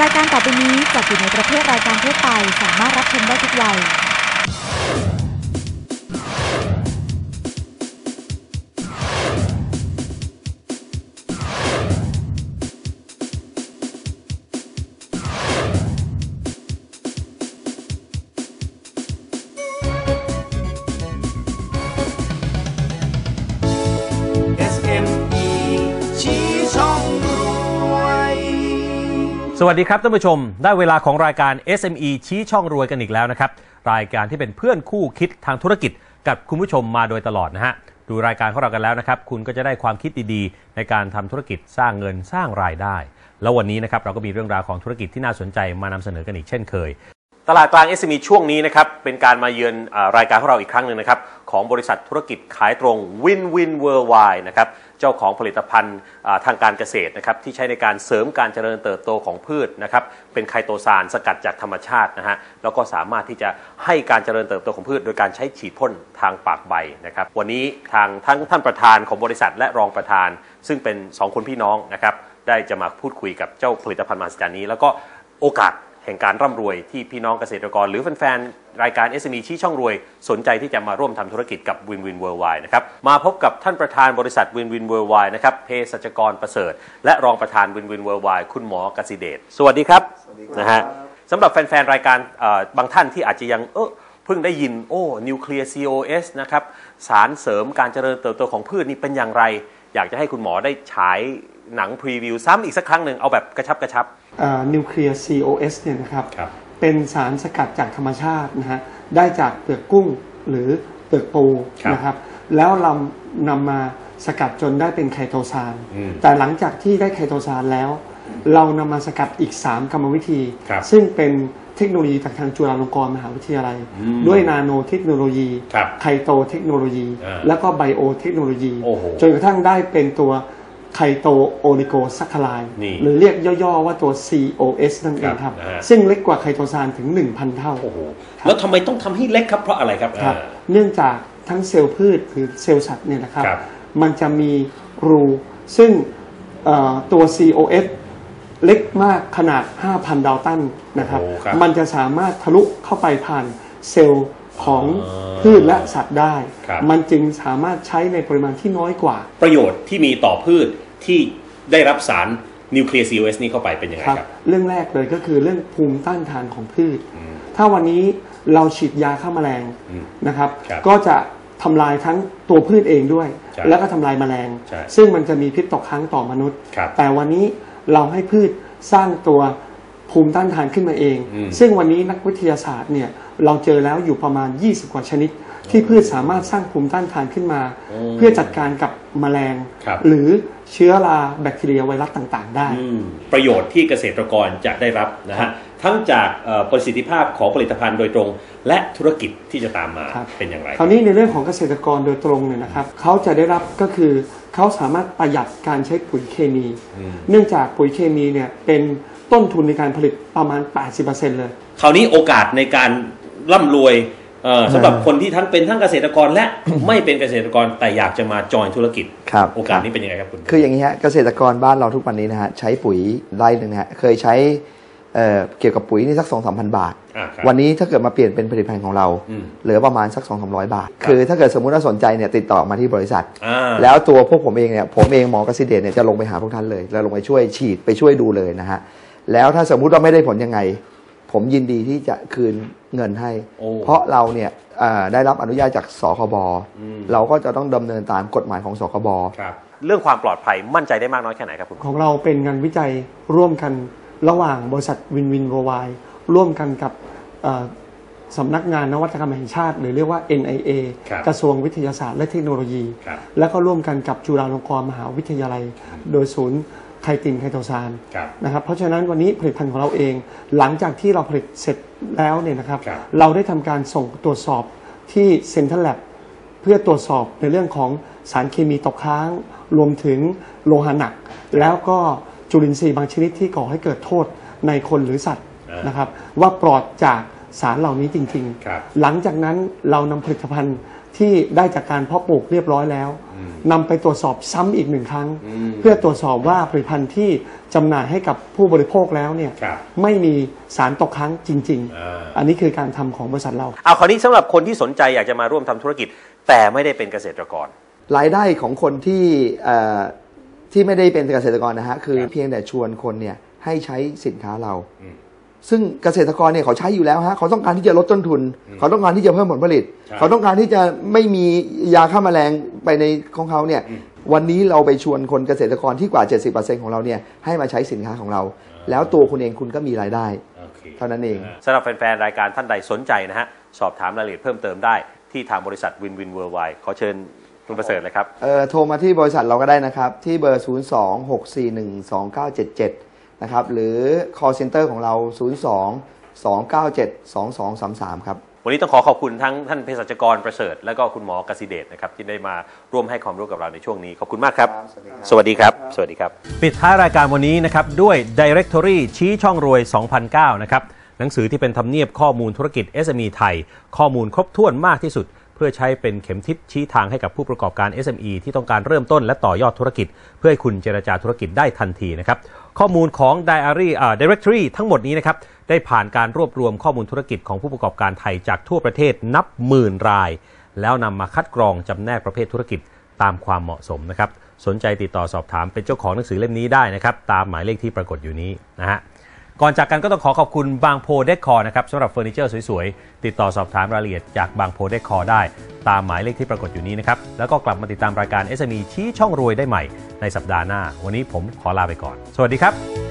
รายการต่อไปนี้จัดอยู่ในประเภทรายการทั่วไปสามารถรับชมได้ทุกวัย สวัสดีครับท่านผู้ชม ได้เวลาของรายการ SME ชี้ช่องรวยกันอีกแล้วนะครับ รายการที่เป็นเพื่อนคู่คิดทางธุรกิจกับคุณผู้ชมมาโดยตลอดนะฮะ ดูรายการของเรากันแล้วนะครับ คุณก็จะได้ความคิดดีๆ ในการทำธุรกิจสร้างเงินสร้างรายได้ แล้ววันนี้นะครับเราก็มีเรื่องราวของธุรกิจที่น่าสนใจมานำเสนอกันอีกเช่นเคย ตลาดกลาง SME ช่วงนี้นะครับเป็นการมาเยือนอรายการของเราอีกครั้งหนึ่งนะครับของบริษัทธุรกิจขายตรง Win Win Worldwide นะครับเจ้าของผลิตภัณฑ์ทางการเกษตรนะครับที่ใช้ในการเสริมการเจริญเติบโตของพืชนะครับเป็นไคโตซานสกัดจากธรรมชาตินะฮะแล้วก็สามารถที่จะให้การเจริญเติบโตของพืช โดยการใช้ฉีดพ่นทางปากใบนะครับวันนี้ทางทั้งท่านประธานของบริษัทและรองประธาน ซึ่งเป็นสองคนพี่น้องนะครับได้จะมาพูดคุยกับเจ้าผลิตภัณฑ์มหัศจรรย์นี้ แล้วก็โอกาส แห่งการร่ำรวยที่พี่น้องเกษตรกร หรือแฟนๆ รายการ SME ชี้ช่องรวย สนใจที่จะมาร่วมทำธุรกิจกับ Win Win Worldwide นะครับมาพบกับท่านประธานบริษัท Win Win Worldwide นะครับเภสัชกรประเสริฐ และรองประธาน Win Win Worldwide คุณหมอกสิเดชสวัสดีครับนะฮะสำหรับแฟนๆ รายการเอ่อบางท่านที่อาจจะยังเออเพิ่งได้ยินโอ้นิวเคลียร์ COS นะครับ สารเสริมการเจริญเติบโตของพืชนี่เป็นอย่างไร อยากจะให้คุณหมอได้ฉาย หนังพรีวิวซ้ำอีกสักครั้งหนึ่งเอาแบบกระชับกระชับนิวเคลียร์ COS เนี่ยนะครับครับเป็นสารสกัดจากธรรมชาตินะฮะได้จากเปลือกกุ้งหรือเปลือกปูครับนะครับ แล้วเรานำมาสกัดจนได้เป็นไคโตซานอืมแต่หลังจากที่ได้ไคโตซานแล้ว เรานำมาสกัดอีก 3 กรรมวิธีครับซึ่งเป็นเทคโนโลยีจากทางจุฬาลงกรณ์มหาวิทยาลัยอืมด้วยนาโนเทคโนโลยีครับไคโตเทคโนโลยีอ่าแล้วก็ไบโอเทคโนโลยีโอ้โหจนกระทั่งได้เป็นตัว ไคโตโอลิโกซัคคาไลนี่หรือเรียกย่อๆว่าตัว COS นั่นเองคครัรับบนะฮะซึ่งเล็กกว่าไคโตซานถึง 1,000 เท่าโอ้โหแล้วทำไมต้องทำให้เล็กครับเพราะอะไรครับครับอ่าเนื่องจากทั้งเซลล์พืชหรือเซลล์สัตว์เนี่ยนะครับครับมันจะมีรู ซึ่งเอ่อตัว COS เล็กมากขนาด 5,000 ดาวตันนะครับโอ้ครับ มันจะสามารถทะลุเข้าไปผ่านเซลล์ ของอ่าพืชและสัตว์ได้ครับมันจึงสามารถใช้ในปริมาณที่น้อยกว่า ประโยชน์ที่มีต่อพืชที่ได้รับสารนิวเคลียร์ COS นี่เข้าไปเป็นยังไงครับครับ เรื่องแรกเลยก็คือเรื่องภูมิต้านทานของพืช ถ้าวันนี้เราฉีดยาฆ่าแมลงอืมนะครับครับ ก็จะทำลายทั้งตัวพืชเองด้วยใช่แล้วก็ทำลายแมลงใช่ซึ่งมันจะมีพิษตกค้างต่อมนุษย์ครับแต่วันนี้เราให้พืชสร้างตัวภูมิต้านทานขึ้นมาเองอืมซึ่งวันนี้นักวิทยาศาสตร์เนี่ย เราเจอแล้วอยู่ประมาณ 20 กว่าชนิด ที่พืชสามารถสร้างภูมิต้านทานขึ้นมา เพื่อจัดการกับแมลงครับหรือเชื้อราแบคทีเรียไวรัสต่างๆ ได้อืมประโยชน์ที่เกษตรกรจะได้รับนะครัฮะบทั้งจากเอ่อประสิทธิภาพของผลิตภัณฑ์โดยตรง และธุรกิจที่จะตามมาครับเป็นอย่างไร คราวนี้ในเรื่องของเกษตรกรโดยตรงเนี่ยนะครับเขาจะได้รับก็คือเขาสามารถประหยัดการใช้ปุ๋ยเคมีอืมเนื่องจากปุ๋ยเคมีเนี่ยเป็นต้นทุนในการผลิตประมาณ 80%เลย คราวนี้โอกาสในการ ร่ำรวยเอ่อสำหรับคนที่ทั้งเป็นทั้งเกษตรกรและไม่เป็นเกษตรกรแต่อยากจะมาจอยธุรกิจครับโอกาสนี้เป็นยังไงครับคุณคืออย่างนี้ฮะเกษตรกรบ้านเราทุกวันนี้นะฮะใช้ปุ๋ยไร่หนึ่งนะฮะเคยใช้เอ่อเกี่ยวกับปุ๋ยนี่สักสองสามพันบาทอ่าครับวันนี้ถ้าเกิดมาเปลี่ยนเป็นผลิตภัณฑ์ของเราอืมเหลือประมาณสักสองสามร้อยบาท คือถ้าเกิดสมมุติว่าสนใจเนี่ยติดต่อมาที่บริษัทอ่าแล้วตัวพวกผมเองเนี่ยผมเองหมอกสิเดชเนี่ยจะลงไปหาพวกท่านเลย แล้วลงไปช่วยฉีดไปช่วยดูเลยนะฮะแล้วถ้าสมมุติว่าไม่ได้ผลยังไง ผมยินดีที่จะคืนเงินให้ โอ้เพราะเราเนี่ยเอ่อได้รับอนุญาตจากสคบอืม เราก็จะต้องดำเนินตามกฎหมายของสคบ ครับ เรื่องความปลอดภัยมั่นใจได้มากน้อยแค่ไหนครับคุณ ของเราเป็นงานวิจัยร่วมกันระหว่างบริษัทวินวินโวไวร่วมกันกับเอ่อสำนักงานนวัตกรรมแห่งชาติ หรือเรียกว่า NIA ครับ กระทรวงวิทยาศาสตร์และเทคโนโลยี ครับ แล้วก็ร่วมกันกับจุฬาลงกรณ์มหาวิทยาลัย โดยศูนย์ ไคตินไคโตซานครับนะครับเพราะฉะนั้นวันนี้ผลิตภัณฑ์ของเราเอง หลังจากที่เราผลิตเสร็จแล้วเนี่ยนะครับครับเราได้ทำการส่งตรวจสอบที่เซ็นทรัลแลบเพื่อตรวจสอบในเรื่องของสารเคมีตกค้าง รวมถึงโลหะหนัก แล้วก็จุลินทรีย์บางชนิดที่ก่อให้เกิดโทษในคนหรือสัตว์อ่านนะครับ ว่าปลอดจากสารเหล่านี้จริงครับๆหลังจากนั้นเรานำผลิตภัณฑ์ ที่ได้จากการเพาะปลูกเรียบร้อยแล้วนำไปตรวจสอบซ้ำอีกหนึ่งครั้ง เพื่อตรวจสอบว่าผลิตภัณฑ์ที่จำหน่ายให้กับผู้บริโภคแล้วเนี่ยครับไม่มีสารตกค้างจริงอ่าๆอันนี้คือการทำของบริษัทเรา เอาคราวนี้สำหรับคนที่สนใจอยากจะมาร่วมทำธุรกิจ แต่ไม่ได้เป็นเกษตรกร รายได้ของคนที่เอ่อที่ไม่ได้เป็นเกษตรกรนะฮะคือครับเพียงแต่ชวนคนเนี่ยให้ใช้สินค้าเราอืม ซึ่งเกษตรกรเนี่ยเขาใช้อยู่แล้วฮะเขาต้องการที่จะลดต้นทุน เขาต้องการที่จะเพิ่มผลผลิตใช่เขาต้องการที่จะไม่มียาฆ่าแมลงไปในของเขาเนี่ยวันนี้เราไปชวนคนเกษตรกรที่กว่า 70%ของเราเนี่ยให้มาใช้สินค้าของเรา แล้วตัวคุณเองคุณก็มีรายได้ เท่านั้นเองสำหรับแฟนๆ รายการท่านใดสนใจนะฮะ สอบถามรายละเอียดเพิ่มเติมได้ที่ทางบริษัทวินวินเวิร์ไวขอเชิญคุณประเสริฐเลยครับ เอ่อโทรมาที่บริษัทเราก็ได้นะครับ ที่เบอร์ 0 2 6 4 1 2 9 7 7 นะครับหรือ call center ของเรา 0 2 2 9 7 2 2 3 3 ครับ วันนี้ต้องขอขอบคุณทั้งท่านเภสัชกรประเสริฐ และก็คุณหมอกสิเดชนะครับที่ได้มาร่วมให้ความรู้กับเราในช่วงนี้ ขอบคุณมากครับ สวัสดีครับ สวัสดีครับ ปิดท้ายรายการวันนี้นะครับด้วย Directory ชี้ช่องรวย 2009 นะครับหนังสือที่เป็นทำเนียบข้อมูลธุรกิจ SME ไทย ข้อมูลครบถ้วนมากที่สุดเพื่อใช้เป็นเข็มทิศชี้ทางให้กับผู้ประกอบการ SME ที่ต้องการเริ่มต้นและต่อยอดธุรกิจ เพื่อให้คุณเจรจาธุรกิจได้ทันทีนะครับข้อมูลของ Diary อ่า Directory ทั้งหมดนี้นะครับได้ผ่านการรวบรวมข้อมูลธุรกิจของผู้ประกอบการไทยจากทั่วประเทศนับหมื่นราย แล้วนำมาคัดกรองจำแนกประเภทธุรกิจตามความเหมาะสมนะครับสนใจติดต่อสอบถามเป็นเจ้าของหนังสือเล่มนี้ได้นะครับตามหมายเลขที่ปรากฏอยู่นี้นะฮะ ก่อนจากกันก็ต้องขอขอบคุณบางโพเดคอร์นะครับสำหรับเฟอร์นิเจอร์สวยๆ ติดต่อสอบถามรายละเอียดจากบางโพเดคอร์ได้ ตามหมายเลขที่ปรากฏอยู่นี้นะครับ แล้วก็กลับมาติดตามรายการ SME ชี้ช่องรวยได้ใหม่ในสัปดาห์หน้า วันนี้ผมขอลาไปก่อน สวัสดีครับ